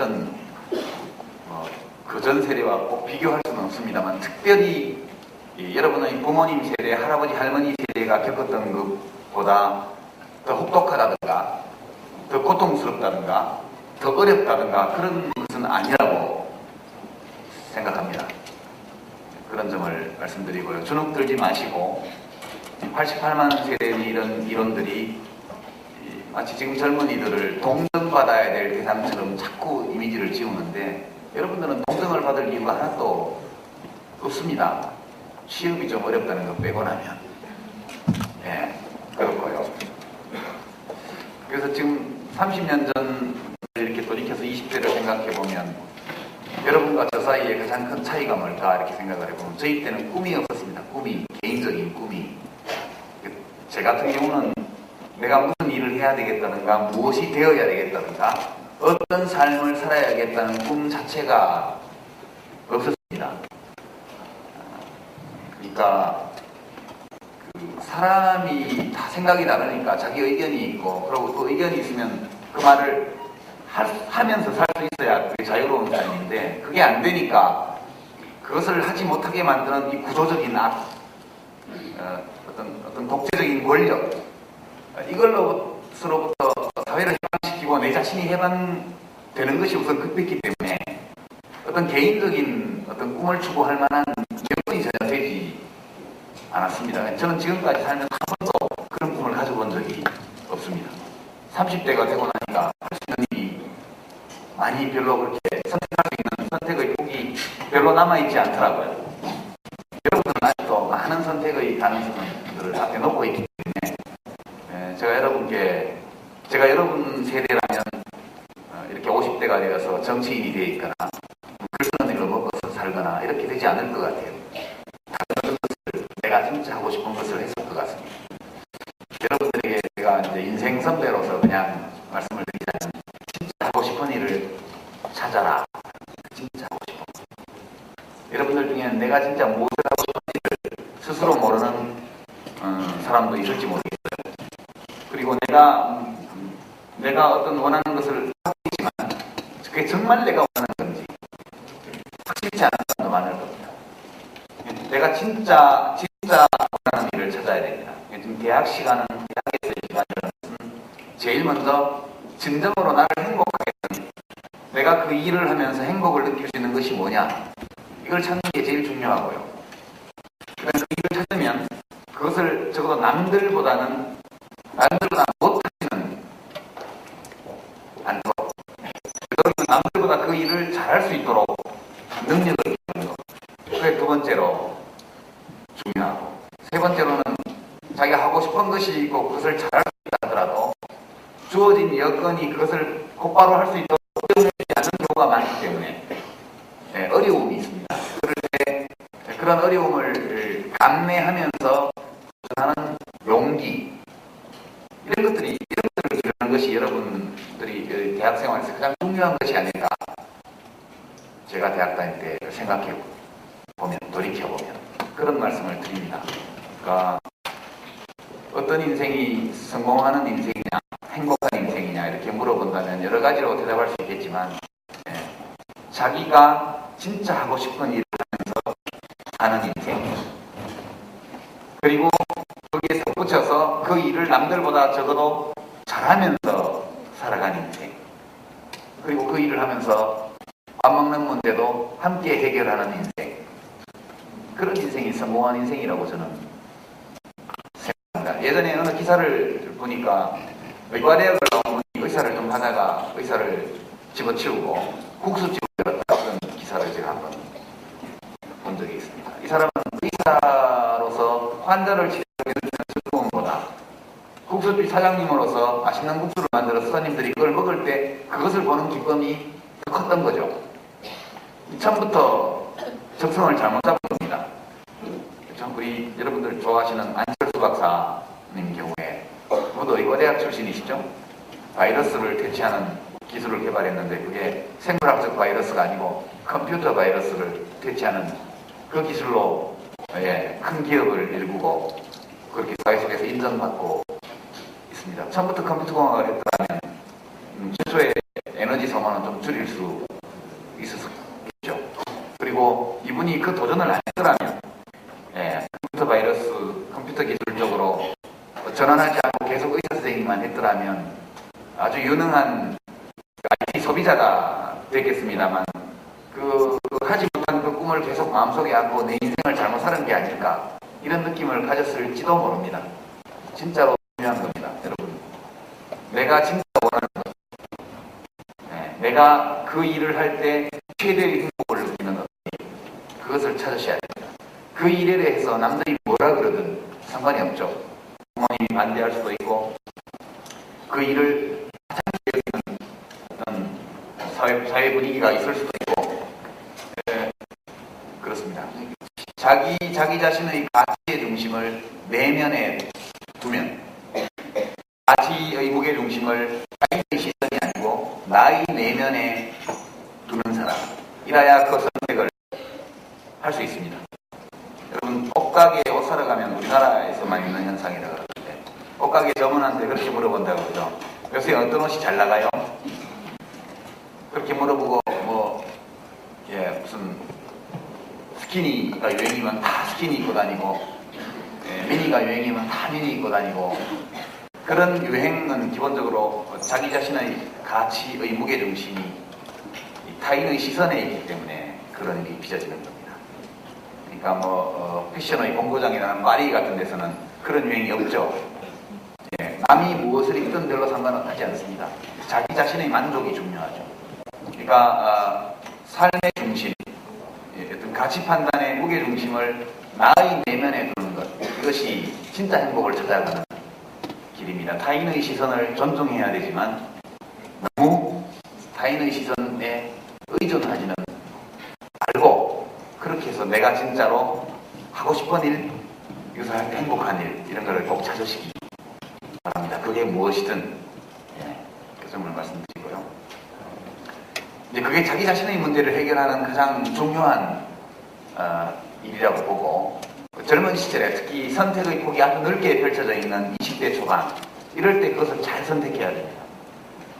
실은 어, 그전 세대와 꼭 비교할 수는 없습니다만 특별히 이 여러분의 부모님 세대, 할아버지, 할머니 세대가 겪었던 것보다 더 혹독하다든가 더 고통스럽다든가 더 어렵다든가 그런 것은 아니라고 생각합니다. 그런 점을 말씀드리고요. 주눅 들지 마시고 88만 세대의 이런 이론들이 이 마치 지금 젊은이들을 동등받아야 될 대상처럼 자꾸 이미지를 지우는데 여러분들은 동등을 받을 이유가 하나도 없습니다. 취업이 좀 어렵다는 것 빼고 나면 예 그렇고요. 그래서 지금 30년 전 이렇게 돌이켜서 20대를 생각해 보면 여러분과 저 사이에 가장 큰 차이가 뭘까 이렇게 생각을 해보면 저희 때는 꿈이 없었습니다. 꿈이 개인적인 꿈이 제 같은 경우는 내가 무슨 일을 해야 되겠다든가 무엇이 되어야 되겠다든가 어떤 삶을 살아야겠다는 꿈 자체가 없었습니다. 그러니까 그 사람이 다 생각이 다르니까 자기 의견이 있고 그리고 또 의견이 있으면 그 말을 할- 하면서 살 수 있어야 그게 자유로운 삶인데 그게 안 되니까 그것을 하지 못하게 만드는 이 구조적인 악, 어, 어떤 어떤 독재적인 권력 어, 이걸로서로부터 사회를 해방시키고 내 자신이 해방되는 것이 우선 급했기 때문에 어떤 개인적인 어떤 꿈을 추구할 만한 여건이 전혀 되지 않았습니다. 저는 지금까지 살면서 한 번도 그런 꿈을 가져본 적이 없습니다. 30대가 되고 나니까 할 수 있는 일이 많이 별로 그렇게 선택할 수 있는 선택의 폭이 별로 남아있지 않더라고요. 여러분은 아직도 많은 선택의 가능성들을 앞에 놓고 있기 때문에 여러분께 제가 여러분 세대라면 어, 이렇게 50대가 되어서 정치인이 되어 있거나 글쓰는 일로 먹어서 살거나 이렇게 되지 않을 것 같아요. 다른 것을 내가 진짜 하고 싶은 것을 했을 것 같습니다. 여러분들에게 제가 이제 인생 선배로서 그냥 말씀을 드리자면 진짜 하고 싶은 일을 찾아라. 진짜 하고 싶은 것. 여러분들 중에는 내가 진짜 무엇을 하고 싶은 일을 스스로 모르는 음, 사람도 있을지 모르겠어요. 그리고 내가 음, 내가 어떤 원하는 것을 하고 있지만 그게 정말 내가 원하는 건지 확실치 않은 사람도 많을 겁니다. 내가 진짜 진짜 원하는 일을 찾아야 됩니다. 지금 대학 시간은 대학에서의 시간이라는 제일 먼저 진정으로 나를 행복하게 하는 내가 그 일을 하면서 행복을 느낄 수 있는 것이 뭐냐 이걸 찾는 게 제일 중요하고요. 그러니까 그 일을 찾으면 그것을 적어도 남들보다는 남들보다 못하지는 않도록 그리고 남들보다 그 일을 잘할 수 있도록 능력을 기르는 것. 그게 두 번째로 중요하고 세 번째로는 자기가 하고 싶은 것이 있고 그것을 잘할 수 있다 하더라도 주어진 여건이 그것을 곧바로 할 수 있도록 허용해주지 않는 경우가 많기 때문에 예, 어려움이 있습니다. 그럴 때 그런 어려움을 감내하면서 하는 용기 이런 것들이 이런 것들을 기르는 것이 여러분들이 그 대학 생활에서 가장 중요한 것이 아닐까 제가 대학 다닐 때 생각해 보면 돌이켜 보면 그런 말씀을 드립니다. 그러니까 어떤 인생이 성공하는 인생이냐 행복한 인생이냐 이렇게 물어본다면 여러 가지로 대답할 수 있겠지만 예, 자기가 진짜 하고 싶은 일을 하면서 사는 인생. 그리고 거기에 덧붙여서 그 일을 남들보다 적어도 잘하면서 살아가는 하면서 밥 먹는 문제도 함께 해결하는 인생 그런 인생이 성공한 인생이라고 저는 생각합니다. 예전에 어느 기사를 보니까 의과대학을 나온 의사를 좀 하다가 의사를 집어치우고 국수집을 열었다 그런 기사를 제가 한번 본 적이 있습니다. 이 사람은 의사로서 환자를 즐거움보다 국수집 사장님으로서 맛있는 국수를 만들어서 손님들이 그걸 먹을 때 그것을 보는 기쁨이 더 컸던 거죠. 처음부터 적성을 잘못 잡은 겁니다. 그렇죠? 우리 여러분들 좋아하시는 안철수 박사님 경우에 그것도 의과대학 출신이시죠? 바이러스를 퇴치하는 기술을 개발했는데 그게 생물학적 바이러스가 아니고 컴퓨터 바이러스를 퇴치하는 그 기술로 예, 큰 기업을 일구고 그렇게 사회 속에서 인정받고 있습니다. 처음부터 컴퓨터 공학을 했다면 음, 최초의 에너지 소모는 좀 줄일 수 있었겠죠. 그리고 이분이 그 도전을 안 했더라면 예, 컴퓨터 바이러스, 컴퓨터 기술적으로 전환하지 않고 계속 의사 선생님만 했더라면 아주 유능한 IT 소비자가 됐겠습니다만 그, 그 하지 못한 그 꿈을 계속 마음속에 안고 내 인생을 잘못 사는 게 아닐까 이런 느낌을 가졌을지도 모릅니다. 진짜로 중요한 겁니다. 내가 진짜 원하는 것, 네, 내가 그 일을 할 때 최대의 행복을 느끼는 것, 그것을 찾으셔야 됩니다. 그 일에 대해서 남들이 뭐라 그러든 상관이 없죠. 부모님이 반대할 수도 있고 그 일을 어떤 사회, 사회 분위기가 있을 수도 있고 예, 그렇습니다. 자기 자기 자신의 가치의 중심을 내면에 두면 가치의 무게 중심을 자기의 시선이 아니고 나의 내면에 두는 사람 이라야 그 선택을 할 수 있습니다. 여러분 옷가게에 옷 사러 가면 우리나라에서만 있는 현상이라 그러는데 옷가게 점원한테 그렇게 물어본다고 그러죠. 요새 어떤 옷이 잘 나가요? 그렇게 물어보고 뭐 예, 무슨 스키니가 유행이면 다 스키니 입고 다니고 예, 미니가 유행이면 다 미니 입고 다니고 그런 유행은 기본적으로 자기 자신의 가치의 무게중심이 이 타인의 시선에 있기 때문에 그런 일이 빚어지는 겁니다. 그러니까 뭐 어, 패션의 본고장이나 파리 같은 데서는 그런 유행이 없죠. 예, 남이 무엇을 입든 별로 상관은 하지 않습니다. 자기 자신의 만족이 중요하죠. 그러니까 어, 삶의 중심, 예, 어떤 가치 판단의 무게 중심을 나의 내면에 두는 것 이것이 진짜 행복을 찾아가는 길입니다. 타인의 시선을 존중해야 되지만 너무 타인의 시선에 의존하지는 말고 그렇게 해서 내가 진짜로 하고 싶은 일, 때 행복한 일 이런 거를 꼭 찾으시기 바랍니다. 그게 무엇이든 예, 그 점을 말씀드리고요. 이제 그게 자기 자신의 문제를 해결하는 가장 중요한 어, 일이라고 보고 젊은 시절에 특히 선택의 폭이 아주 넓게 펼쳐져 있는 20대 초반 이럴 때 그것을 잘 선택해야 됩니다.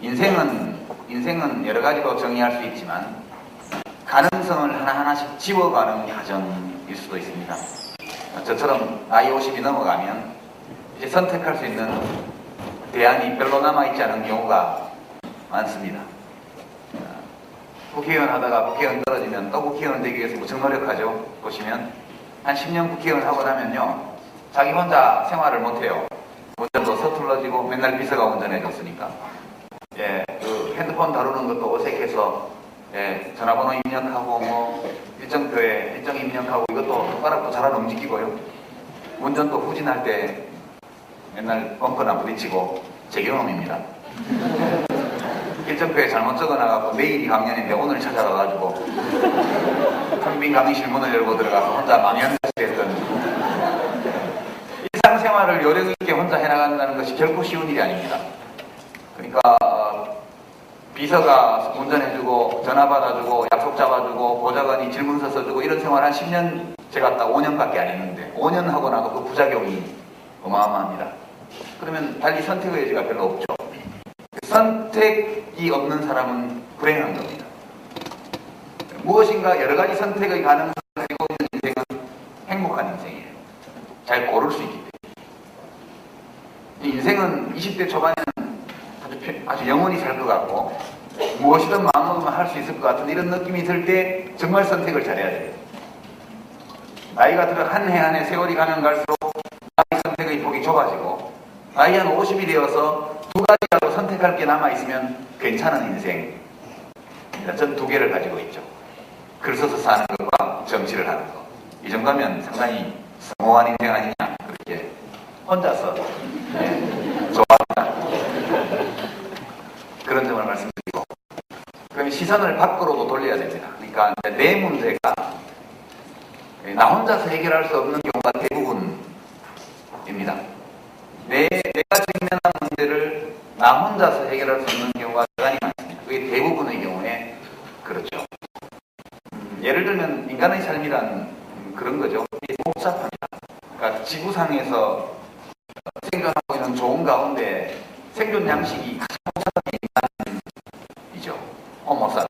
인생은 인생은 여러 가지로 정의할 수 있지만 가능성을 하나하나씩 지워가는 과정일 수도 있습니다. 저처럼 나이 50이 넘어가면 이제 선택할 수 있는 대안이 별로 남아있지 않은 경우가 많습니다. 국회의원 하다가 국회의원 떨어지면 또 국회의원 되기 위해서 무척 노력하죠. 보시면 한 10년 국회의원 하고 나면요. 자기 혼자 생활을 못해요. 운전도 서툴러지고 맨날 비서가 운전해줬으니까. 예, 그 핸드폰 다루는 것도 어색해서 예, 전화번호 입력하고 뭐 일정표에 일정 입력하고 이것도 손가락도 잘 안 움직이고요. 운전도 후진할 때 맨날 벙커나 부딪히고 제 경험입니다. 일정표에 잘못 적어놔갖고 내일이 강연인데 오늘 찾아가가지고 텅빈 강의실 문을 열고 들어가서 혼자 망연자실 했던 일상생활을 요령 있게 혼자 해나간다는 것이 결코 쉬운 일이 아닙니다. 그러니까 어, 비서가 운전해주고 전화 받아주고 약속 잡아주고 보좌관이 질문서 써주고 이런 생활 한 10년 제가 딱 5년밖에 안 했는데 5년 하고 나도 그 부작용이 어마어마합니다. 그러면 달리 선택의 여지가 별로 없죠. 선택이 없는 사람은 불행한 겁니다. 무엇인가 여러 가지 선택의 가능성을 가지고 있는 인생은 행복한 인생이에요. 잘 고를 수 있기 때문에. 이 인생은 20대 초반에는 아주, 편- 아주 영원히 살 것 같고 무엇이든 마음먹으면 할수 있을 것 같은 이런 느낌이 들 때 정말 선택을 잘해야 돼요. 나이가 들어 한 해 한 해 세월이 가면 갈수록 나의 선택의 폭이 좁아지고 나이 한 50이 되어서 두 가지라도 선택할 게 남아있으면 괜찮은 인생. 전 두 개를 가지고 있죠. 글 써서 사는 것과 정치를 하는 것. 이 정도면 상당히 성공한 인생 아니냐. 그렇게 혼자서 네, 좋아합니다. 그런 점을 말씀드리고. 그럼 시선을 밖으로도 돌려야 됩니다. 그러니까 내 문제가 나 혼자서 해결할 수 없는 경우가 대부분입니다. 내, 내가 나 혼자서 해결할 수 없는 경우가 대단히 많습니다. 그게 대부분의 경우에 그렇죠. 음, 예를 들면 인간의 삶이란 그런 거죠. 복잡합니다. 그러니까 지구상에서 생존하고 있는 좋은 가운데 생존 양식이 가장 복잡한 인간이죠. 호모사피.